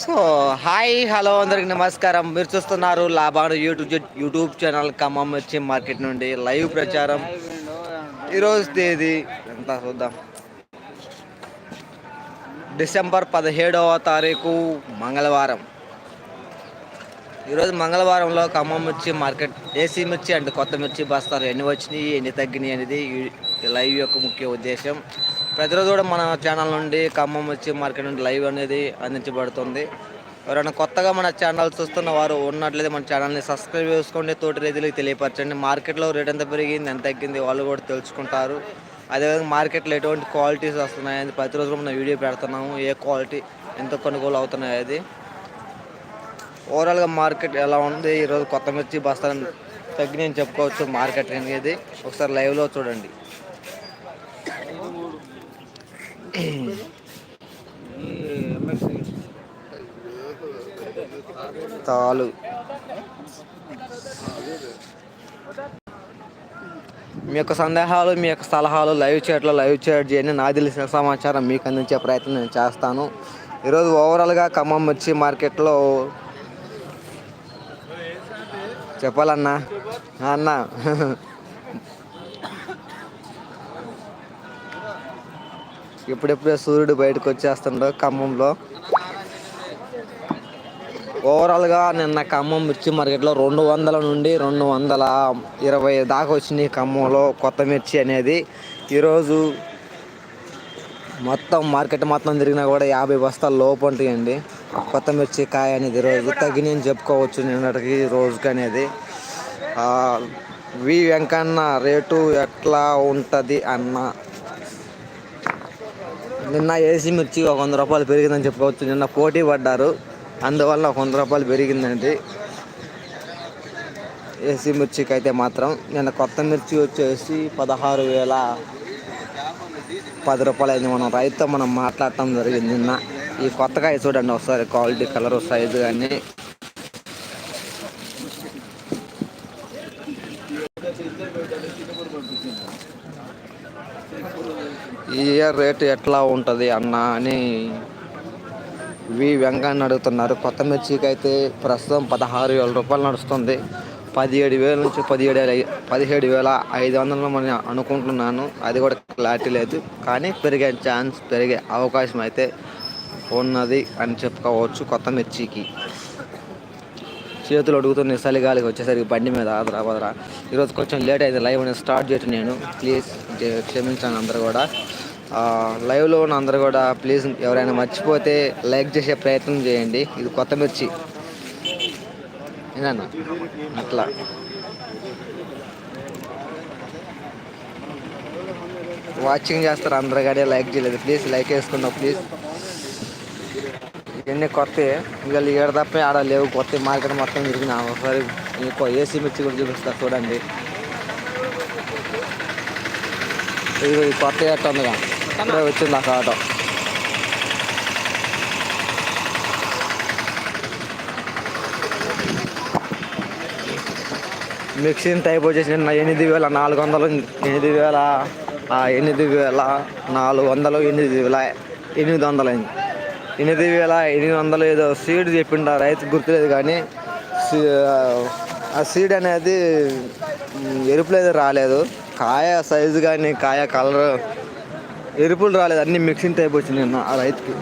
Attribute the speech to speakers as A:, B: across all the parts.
A: So hi hello అందరికి నమస్కారం. మీరు చూస్తున్నారు లాభాడు యూట్యూబ్ యూట్యూబ్ ఛానల్ ఖమ్మం వచ్చి మార్కెట్ నుండి లైవ్ ప్రచారం. ఈరోజు తేదీ ఎంత చూద్దాం. డిసెంబర్ పదిహేడవ తారీఖు మంగళవారం. ఈరోజు మంగళవారంలో ఖమ్మం మిర్చి మార్కెట్ ఏసీ మిర్చి అండ్ కొత్త మిర్చి బస్తాలు ఎన్ని వచ్చినాయి ఎన్ని తగ్గినాయి అనేది లైవ్ యొక్క ముఖ్య ఉద్దేశం. ప్రతిరోజు కూడా మన ఛానల్ నుండి ఖమ్మం వచ్చి మార్కెట్ నుండి లైవ్ అనేది అందించబడుతుంది. ఎవరైనా కొత్తగా మన ఛానల్ చూస్తున్న వారు ఉన్నట్లయితే మన ఛానల్ని సబ్స్క్రైబ్ చేసుకోండి. తోటి రైతులకు తెలియపరచండి. మార్కెట్లో రేట్ ఎంత పెరిగింది ఎంత తగ్గింది వాళ్ళు కూడా తెలుసుకుంటారు. అదేవిధంగా మార్కెట్లో ఎటువంటి క్వాలిటీస్ వస్తున్నాయి ప్రతిరోజు మనం వీడియో పెడుతున్నాము. ఏ క్వాలిటీ ఎంత కొనుగోలు అవుతున్నాయి అది ఓవరాల్గా మార్కెట్ ఎలా ఉంది? ఈరోజు కొత్త మిర్చి బస్తాలు తగ్గినాయని చెప్పుకోవచ్చు. మార్కెట్ అనేది. ఒకసారి లైవ్లో చూడండి. తాలు. మీ యొక్క సందేహాలు మీ యొక్క సలహాలు లైవ్ చాట్లో లైవ్ చాట్ చేయండి. నాకు తెలిసిన సమాచారం మీకు అందించే ప్రయత్నం నేను చేస్తాను. ఈరోజు ఓవరాల్గా ఖమ్మం వచ్చి మార్కెట్లో చెప్పాలన్నా. అన్నా. ఇప్పుడెప్పుడే సూర్యుడు బయటకు వచ్చేస్తుండో ఖమ్మంలో. ఓవరాల్గా నిన్న ఖమ్మం మిర్చి మార్కెట్లో రెండు వందల నుండి రెండు వందల ఇరవై దాకా వచ్చినాయి ఖమ్మంలో కొత్త మిర్చి అనేది. ఈరోజు మొత్తం మార్కెట్ మొత్తం తిరిగినా కూడా యాభై బస్తాలు లోపు ఉంటాయండి. కొత్త మిర్చి కాయ అనేది రోజు తగినని చెప్పుకోవచ్చు నిన్నటికి రోజుకి అనేది. వి వెంకన్న రేటు ఎట్లా ఉంటుంది అన్న నిన్న ఏసీ మిర్చి ఒక వంద రూపాయలు పెరిగిందని చెప్పుకోవచ్చు. నిన్న పోటీ పడ్డారు. అందువల్ల ఒక వంద రూపాయలు పెరిగిందండి. ఏసీ మిర్చికి అయితే మాత్రం నిన్న కొత్త మిర్చి వచ్చేసి పదహారు వేల పది రూపాయలు అయింది మనం రైతుతో మనం మాట్లాడటం జరిగింది నిన్న. ఈ కొత్తగా చూడండి ఒకసారి క్వాలిటీ కలర్ సైజు కానీ. ఇయర్ రేటు ఎట్లా ఉంటుంది అన్న అని వి వెంకన్న అడుగుతున్నారు. కొత్త మిర్చికి అయితే ప్రస్తుతం పదహారు వేల రూపాయలు నడుస్తుంది. పదిహేడు వేల నుంచి పదిహేడు వేల పదిహేడు వేల ఐదు వందలు మనం అనుకుంటున్నాను. అది కూడా క్లారిటీ లేదు. కానీ పెరిగే ఛాన్స్ పెరిగే అవకాశం అయితే ఉన్నది అని చెప్పుకోవచ్చు కొత్త మిర్చికి. చేతులు అడుగుతున్న చలిగాలికి వచ్చేసరికి బండి మీద ఆదరా వదరా ఈరోజు కొంచెం లేట్ అయింది. లైవ్ అనేది స్టార్ట్ చేయటం నేను. ప్లీజ్ క్షమించాను అందరు కూడా. లైవ్లో ఉన్న అందరు కూడా ప్లీజ్ ఎవరైనా మర్చిపోతే లైక్ చేసే ప్రయత్నం చేయండి. ఇది కొత్త మిర్చి. ఏదన్నా అట్లా. వాచింగ్ చేస్తారు అందరు కానీ లైక్ చేయలేదు. ప్లీజ్ లైక్ వేసుకున్నావు ప్లీజ్ ఇవన్నీ కొత్త ఇంకా ఏడు తప్ప ఆడ లేవు కొత్త మార్కెట్ మొత్తం తిరిగిన. ఒకసారి ఎక్కువ ఏసీ మిర్చి కూడా చూపిస్తా చూడండి. ఇది కొత్త ఎట్ట ఉందిగా. ఇప్పుడే వచ్చింది ఆ ఆటో మిక్సింగ్ టైప్ వచ్చేసి నిన్న ఎనిమిది వేల నాలుగు వందలు ఎనిమిది వేల ఎనిమిది వేల నాలుగు వందలు ఎనిమిది వేల ఎనిమిది వందలు అయింది ఎనిమిది వేల ఎనిమిది వందలు ఏదో సీడ్ చెప్పిండ రైతు గుర్తులేదు కానీ ఆ సీడ్ అనేది ఎరుపులేదు రాలేదు కాయ సైజు కానీ కాయ కలర్ ఎరుపులు రాలేదు అన్ని మిక్సింగ్ టైప్ వచ్చింది నిన్న ఆ రైతుకి.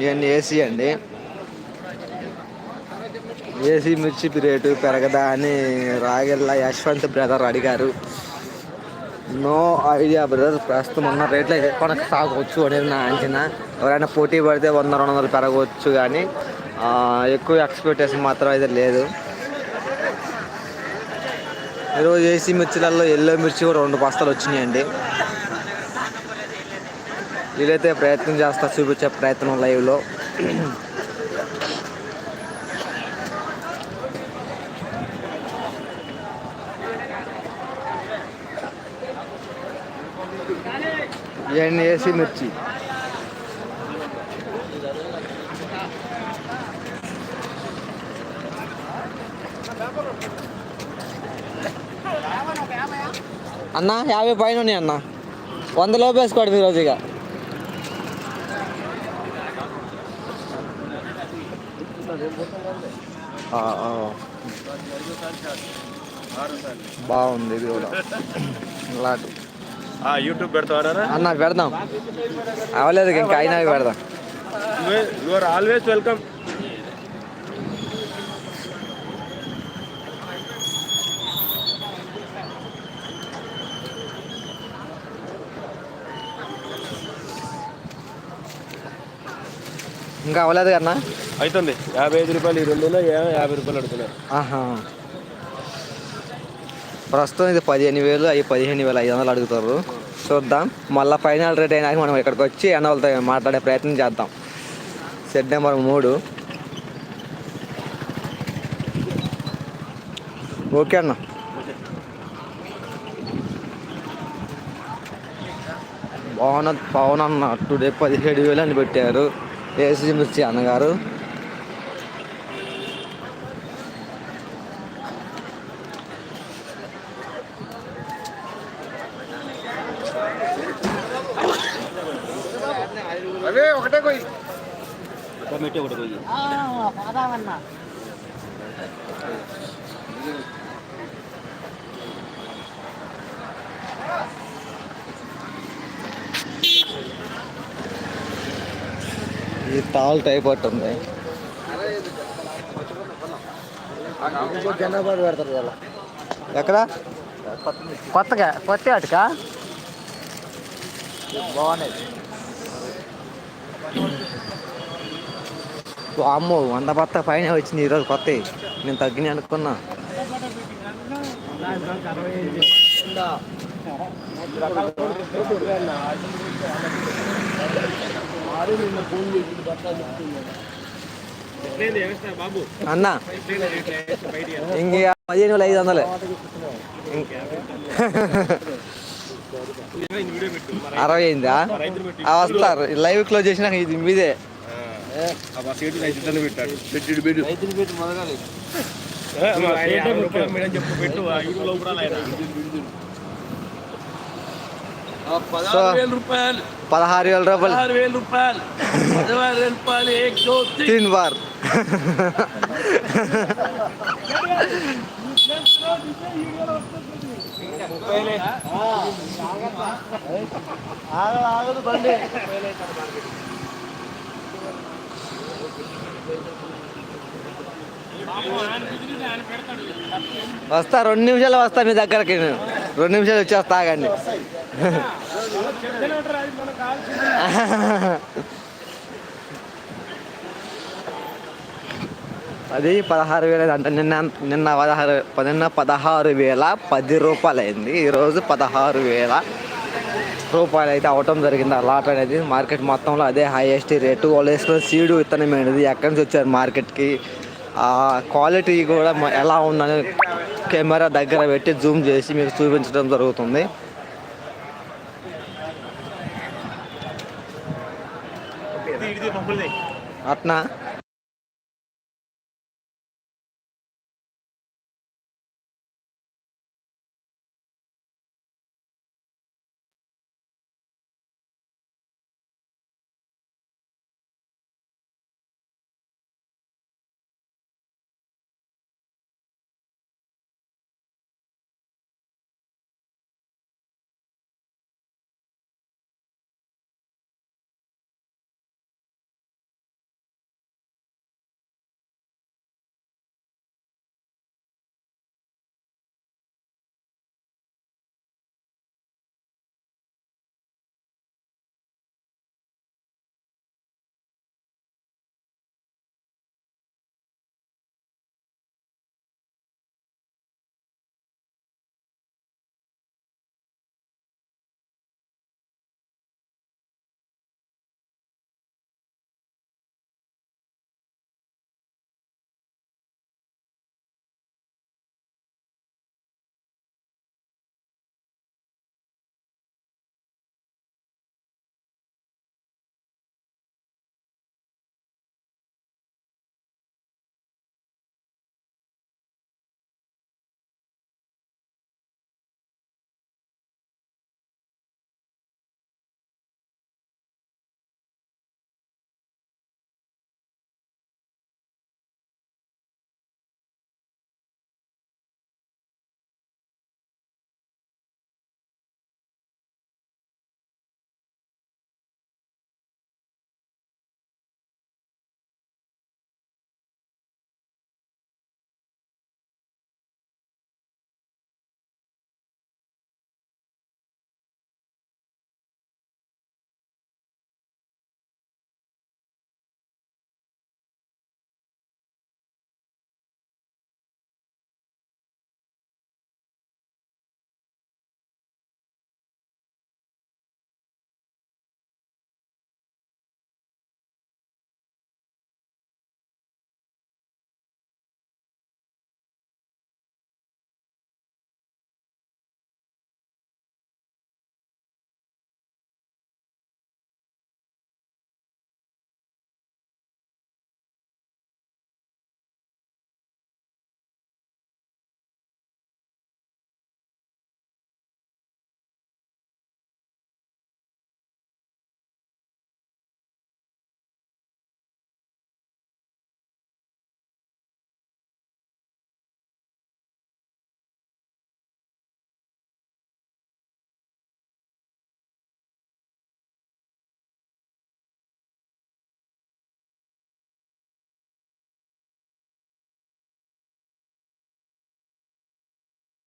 A: ఇవన్నీ ఏసీ అండి. ఏసీ మిర్చి రేటు పెరగదా అని రాగెల్లా యశ్వంత్ బ్రదర్ అడిగారు. నో ఐడియా బ్రదర్ ప్రస్తుతం ఉన్న రేట్లు అయితే సాగవచ్చు అనేది నా అంచనా. ఎవరైనా పోటీ పడితే వంద రెండు వందలు పెరగవచ్చు కానీ ఎక్కువ ఎక్స్పెక్టేషన్ మాత్రం అయితే లేదు. ఈరోజు ఏసీ మిర్చిలలో ఎల్లో మిర్చి కూడా రెండు బస్తాలు వచ్చినాయండి. వీలైతే ప్రయత్నం చేస్తా చూపించే ప్రయత్నం లైవ్లో. ఇవన్నీ వేసి మిర్చి. అన్న యాభై పైన ఉన్నాయి అన్న. వంద లోపు వేసుకోండి మీరు రోజు ఇక. బాగుంది ఇది కూడా. లాంటి.
B: యూట్యూబ్ పెడతారా
A: అన్న పెడదాం. అవ్వలేదు ఇంకా అయినా పెడదాం.
B: You are always welcome.
A: ఇంకా అవ్వలేదు కన్నా
B: అవుతుంది యాభై ఐదు రూపాయలు ఈ రెండులో యా- యాభై రూపాయలు అడుగుతున్నారు.
A: ఆహా. ప్రస్తుతం ఇది పదిహేను వేలు అవి పదిహేను వేలు ఐదు వందలు అడుగుతారు. చూద్దాం. మళ్ళీ ఫైనల్ రేట్ అయినాక మనం ఇక్కడికి వచ్చి ఎన్నోళ్ళతో మాట్లాడే ప్రయత్నం చేద్దాం. సెట్ నెంబర్ మూడు. ఓకే అన్న. పవన్ పవన్ అన్న. టుడే పదిహేడు వేలు అని పెట్టారు. ఏసీ మిర్చి అన్నగారు
B: అవే ఒకటే కొయ్యి.
C: టమాటో ఒకటి
A: ఇది తాల్ టైప్ ఉంది.
C: జనాభా పెడతారు కదా
A: ఎక్కడ?
C: కొత్తగా కొత్త అటుకా బాగున్నాయి.
A: అమ్మో వంద బత్త పైన వచ్చింది ఈరోజు కొత్త. నేను తగ్గినాయి అనుకున్నా.
B: అన్నా
A: అన్న ఇంక పదిహేను వేల ఐదు వందలే. అరవై అయిందా? ఆ, వస్తారు లైవ్ క్లోజ్ చేసినాక ఇది మీదే.
B: ఆ రైతు పెట్టిడు. పెట్టు
C: రైతులు
B: చెప్పు వేల రూపాయలు.
A: పదహారు వేల రూపాయలు.
B: పదహారు వేల రూపాయలు. ఏక్ దో తీన్.
A: తీన్ బార్.
C: ఆగదు బండి.
A: వస్తా రెండు నిమిషాలు వస్తా మీ దగ్గరకి. నేను రెండు నిమిషాలు వచ్చేస్తా ఆగండి. అది పదహారు వేల అంటే నిన్న నిన్న పదహారు నిన్న పదహారు వేల పది రూపాయలు అయింది. ఈరోజు పదహారు వేల రూపాయలు అయితే అవటం జరిగింది. ఆ లాట్ అనేది మార్కెట్ మొత్తంలో అదే హైయెస్ట్ రేటు వాళ్ళు వేసుకున్న సీడు విత్తనమైనది ఎక్కడి నుంచి వచ్చారు మార్కెట్కి? ఆ క్వాలిటీ కూడా ఎలా ఉందని కెమెరా దగ్గర పెట్టి జూమ్ చేసి మీకు చూపించడం జరుగుతుంది. అట్నా?